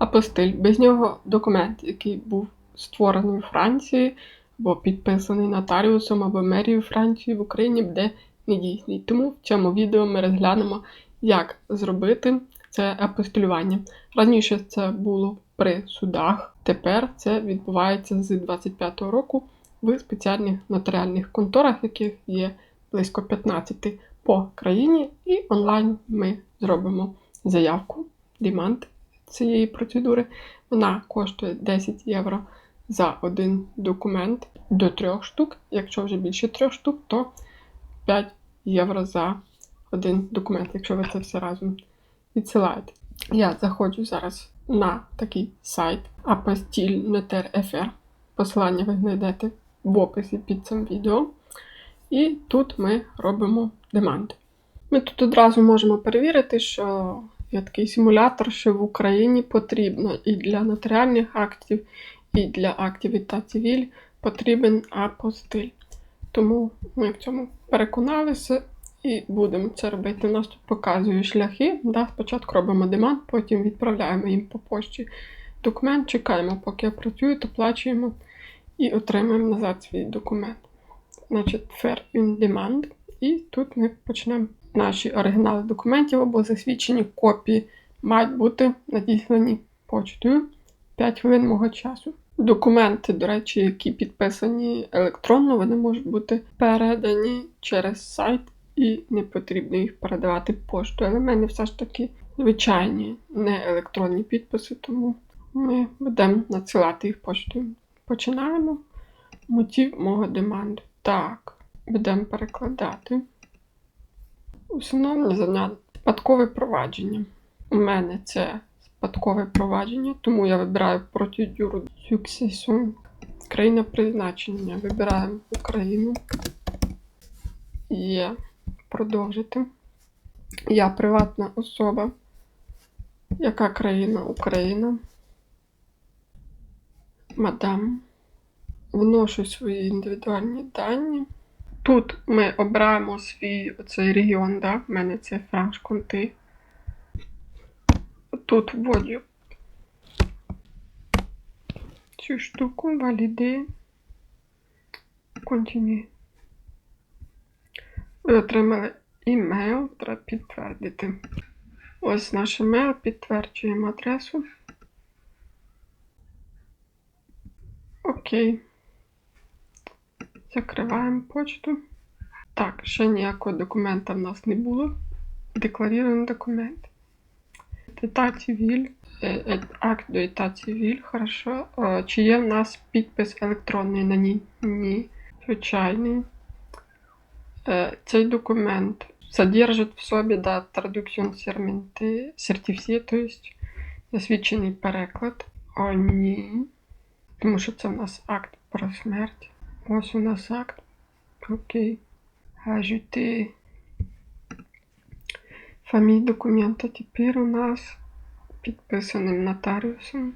апостиль. Без нього документ, який був створений у Франції, або підписаний нотаріусом або мерією Франції в Україні, буде недійсний. Тому в цьому відео ми розглянемо, як зробити це апостилювання. Раніше це було при судах, тепер це відбувається з 25-го року в спеціальних нотаріальних конторах, яких є близько 15 по країні, і онлайн ми зробимо заявку, дімант цієї процедури. Вона коштує 10 євро за один документ до трьох штук. Якщо вже більше трьох штук, то 5 євро за один документ, якщо ви це все разом відсилаєте. Я заходжу зараз на такий сайт apostille.fr. Посилання ви знайдете в описі під цим відео. І тут ми робимо демант. Ми тут одразу можемо перевірити, що є такий симулятор, що в Україні потрібно і для нотаріальних актів, і для актів та цивіль потрібен апостиль. Тому ми в цьому переконалися і будемо це робити. У нас тут показує шляхи. Да? Спочатку робимо демант, потім відправляємо їм по пошті документ, чекаємо, поки я працюю, доплачуємо і отримаємо назад свій документ. Значить, faire une demande. І тут ми почнемо наші оригінали документів або засвідчені копії мають бути надіслані почтою 5 хвилин мого часу. Документи, до речі, які підписані електронно, вони можуть бути передані через сайт і не потрібно їх передавати поштою. Але в мене все ж таки звичайні не електронні підписи, тому ми будемо надсилати їх поштою. Починаємо. Мотив мого деманду. Так, будемо перекладати. Усиновлення заняття спадкове провадження. У мене це спадкове провадження, тому я вибираю процедуру Succession. Країна призначення. Вибираємо Україну. Є. Продовжити. Я приватна особа. Яка країна? Україна. Мадам. Вношу свої індивідуальні дані. Тут ми обираємо свій оцей регіон, да? в мене це Франш-Конти. Тут вводжу цю штуку, валіди, континю. Ви отримали імейл, треба підтвердити. Ось наш імейл, підтверджуємо адресу. Окей. Закриваємо почту. Так, ще ніякого документа в нас не було. Декларуємо документ. Ета цивіль. Е, е, Акт до ета цивіль, хорошо. Е, Чи є в нас підпис електронний на ній? Ні. Звичайний. Цей документ содержить в собі да, traduction сертифіє, тобто засвідчений переклад. О, ні. Тому що це в нас акт про смерть. Ось у нас акт. Окей. Ajouter фаміль документа. Тепер у нас підписаним нотаріусом.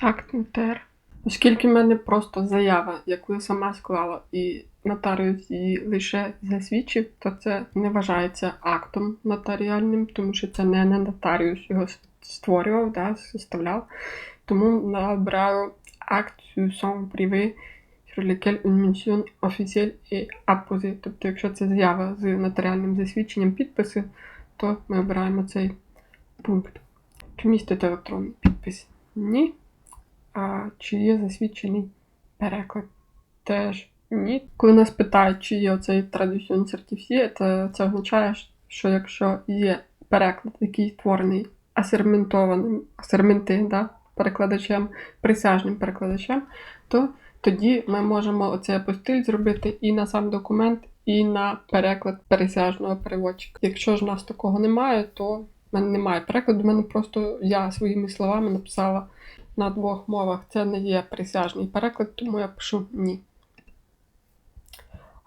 Акт нотар. Оскільки в мене просто заява, яку я сама склала, і нотаріус її лише засвідчив, то це не вважається актом нотаріальним, тому що це не нотаріус його створював, да, составляв. Тому набираю акт son privé sur lequel une mention officielle est. Тобто, якщо це заява з нотаріальним засвідченням підпису, то ми обираємо цей пункт. Чи містить електронний підпис? Ні. А чи є засвідчений переклад? Теж ні. Коли нас питають, чи є оцей сертифіє, то це означає, що якщо є переклад, який створений асерментованим, асерменти, да, перекладачем, присяжним перекладачем, то тоді ми можемо оцей апостиль зробити і на сам документ, і на переклад пересяжного переводчика. Якщо ж в нас такого немає, то в мене немає перекладу. В мене просто я своїми словами написала на двох мовах. Це не є присяжний переклад, тому я пишу ні.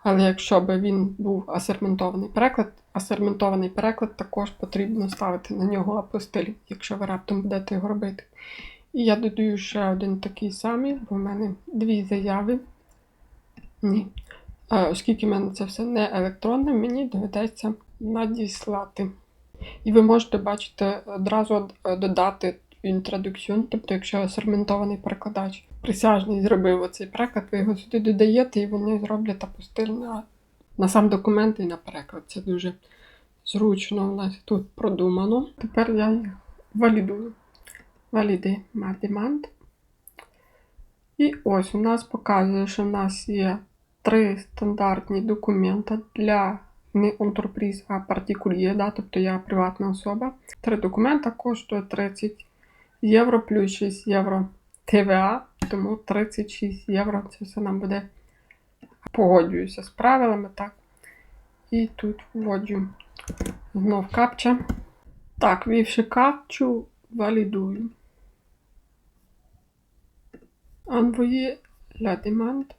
Але якщо б він був асерментований переклад, асерментований переклад також потрібно ставити на нього апостиль, якщо ви раптом будете його робити. І я додаю ще один такий самий, бо в мене дві заяви. Ні. Оскільки в мене це все не електронне, мені доведеться надіслати. І ви можете бачити одразу додати інтродукціон, тобто, якщо серментований перекладач присяжний зробив оцей переклад, ви його сюди додаєте, і вони зроблять апостиль на, на сам документ і на переклад. Це дуже зручно у нас тут продумано. Тепер я їх валідую. Валіди ma demand. І ось у нас показує, що в нас є три стандартні документи для не entreprise, а партикульє, да, тобто я приватна особа. Три документа коштує 30 євро плюс 6 євро ТВА, тому 36 євро це все нам буде. Погоджуюся з правилами, так. І тут вводжу знов капча. Так, ввівши капчу, валідую. Envoyer la demande.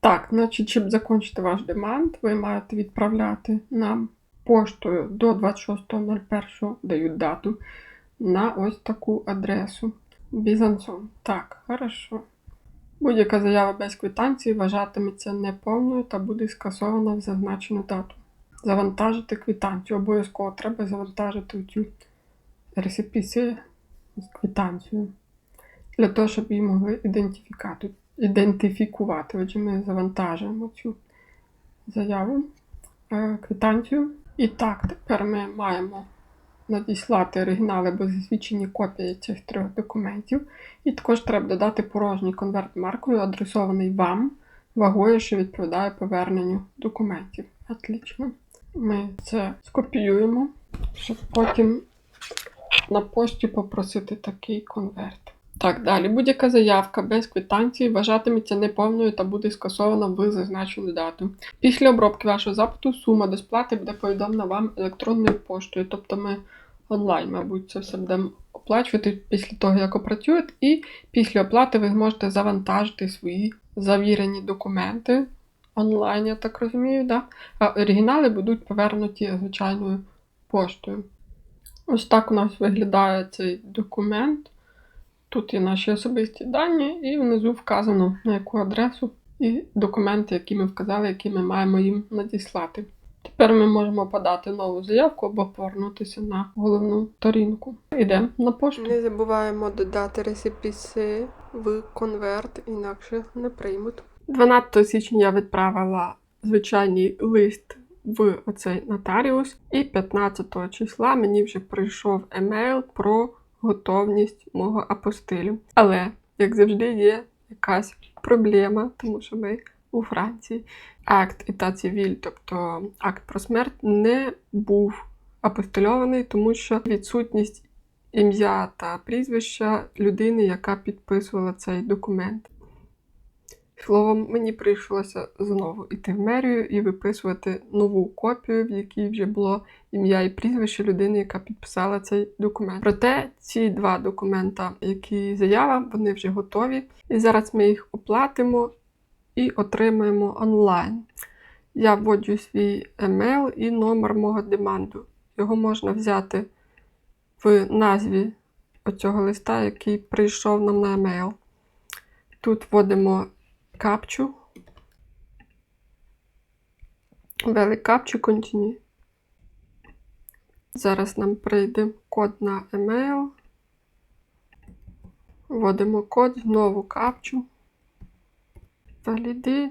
Так, значить, щоб закінчити ваш демант, ви маєте відправляти нам поштою до 26.01, дають дату, на ось таку адресу. Бізансон. Так, хорошо. Будь-яка заява без квитанції вважатиметься неповною та буде скасована в зазначену дату. Завантажити квитанцію. Обов'язково треба завантажити цю ресипіси з квитанцією. Для того, щоб її могли ідентифікувати. Отже, ми завантажуємо цю заяву, е, квитанцію. І так, тепер ми маємо надіслати оригінали або засвідчені копії цих трьох документів. І також треба додати порожній конверт маркою, адресований вам, вагою, що відповідає поверненню документів. Отлично. Ми це скопіюємо, щоб потім на пошті попросити такий конверт. Так, далі. Будь-яка заявка без квитанції вважатиметься неповною та буде скасована в зазначену дату. Після обробки вашого запиту сума до сплати буде повідомлена вам електронною поштою. Тобто ми онлайн, мабуть, це все будемо оплачувати після того, як опрацюєте, і після оплати ви зможете завантажити свої завірені документи онлайн, я так розумію, да? а оригінали будуть повернуті звичайною поштою. Ось так у нас виглядає цей документ. Тут є наші особисті дані, і внизу вказано на яку адресу і документи, які ми вказали, які ми маємо їм надіслати. Тепер ми можемо подати нову заявку або повернутися на головну сторінку. Йдемо на пошту. Не забуваємо додати ресипіси в конверт, інакше не приймуть. 12 січня я відправила звичайний лист в оцей нотаріус, і 15 числа мені вже прийшов емейл про готовність мого апостилю. Але, як завжди, є якась проблема, тому що ми у Франції. Акт іта цивіль, тобто акт про смерть, не був апостильований, тому що відсутність ім'я та прізвища людини, яка підписувала цей документ. Словом, мені прийшлося знову йти в мерію і виписувати нову копію, в якій вже було ім'я і прізвище людини, яка підписала цей документ. Проте ці два документа, які заява, вони вже готові. І зараз ми їх оплатимо і отримаємо онлайн. Я вводжу свій емейл і номер мого деманду. Його можна взяти в назві оцього листа, який прийшов нам на емейл. Тут вводимо капчу. Ввели капчу continue. Зараз нам прийде код на емейл. Вводимо код, знову капчу. Валіди.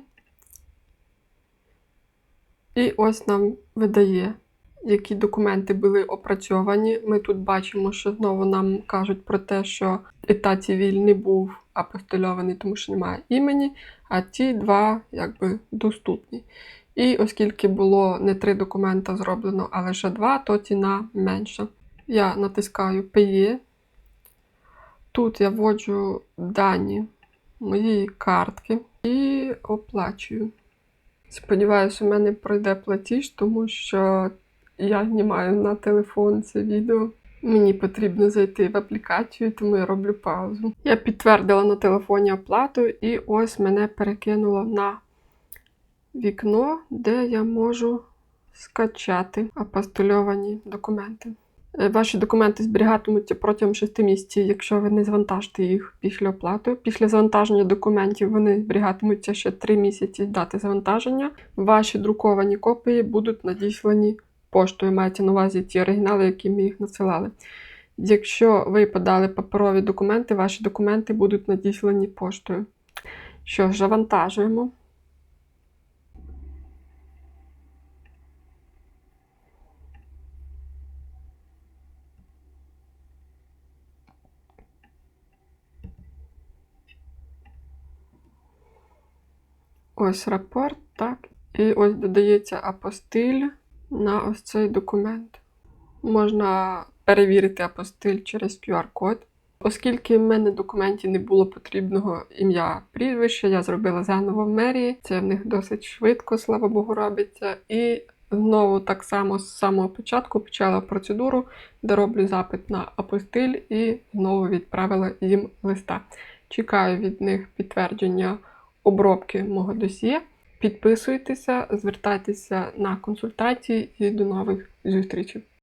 І ось нам видає, які документи були опрацьовані. Ми тут бачимо, що знову нам кажуть про те, що етат цивіль не був апостильований, тому що немає імені, а ті два якби доступні. І оскільки було не три документа зроблено, а лише два, то ціна менша. Я натискаю Paye. Тут я вводжу дані моєї картки і оплачую. Сподіваюся, у мене пройде платіж, тому що я знімаю на телефон це відео. Мені потрібно зайти в аплікацію, тому я роблю паузу. Я підтвердила на телефоні оплату, і ось мене перекинуло на вікно, де я можу скачати апостильовані документи. Е, Ваші документи зберігатимуться протягом 6 місяців, якщо ви не завантажите їх після оплати. Після завантаження документів вони зберігатимуться ще 3 місяці дати завантаження. Ваші друковані копії будуть надіслані поштою, мається на увазі ті оригінали, які ми їх надсилали. Якщо ви подали паперові документи, ваші документи будуть надіслані поштою. Що ж, завантажуємо. Ось рапорт, так. І ось додається апостиль на ось цей документ. Можна перевірити апостиль через QR-код. Оскільки в мене в документі не було потрібного ім'я прізвища, я зробила заново в мерії. Це в них досить швидко, слава Богу, робиться. І знову так само з самого початку почала процедуру, де роблю запит на апостиль і знову відправила їм листа. Чекаю від них підтвердження обробки мого досьє. Підписуйтеся, звертайтеся на консультації і до нових зустрічей.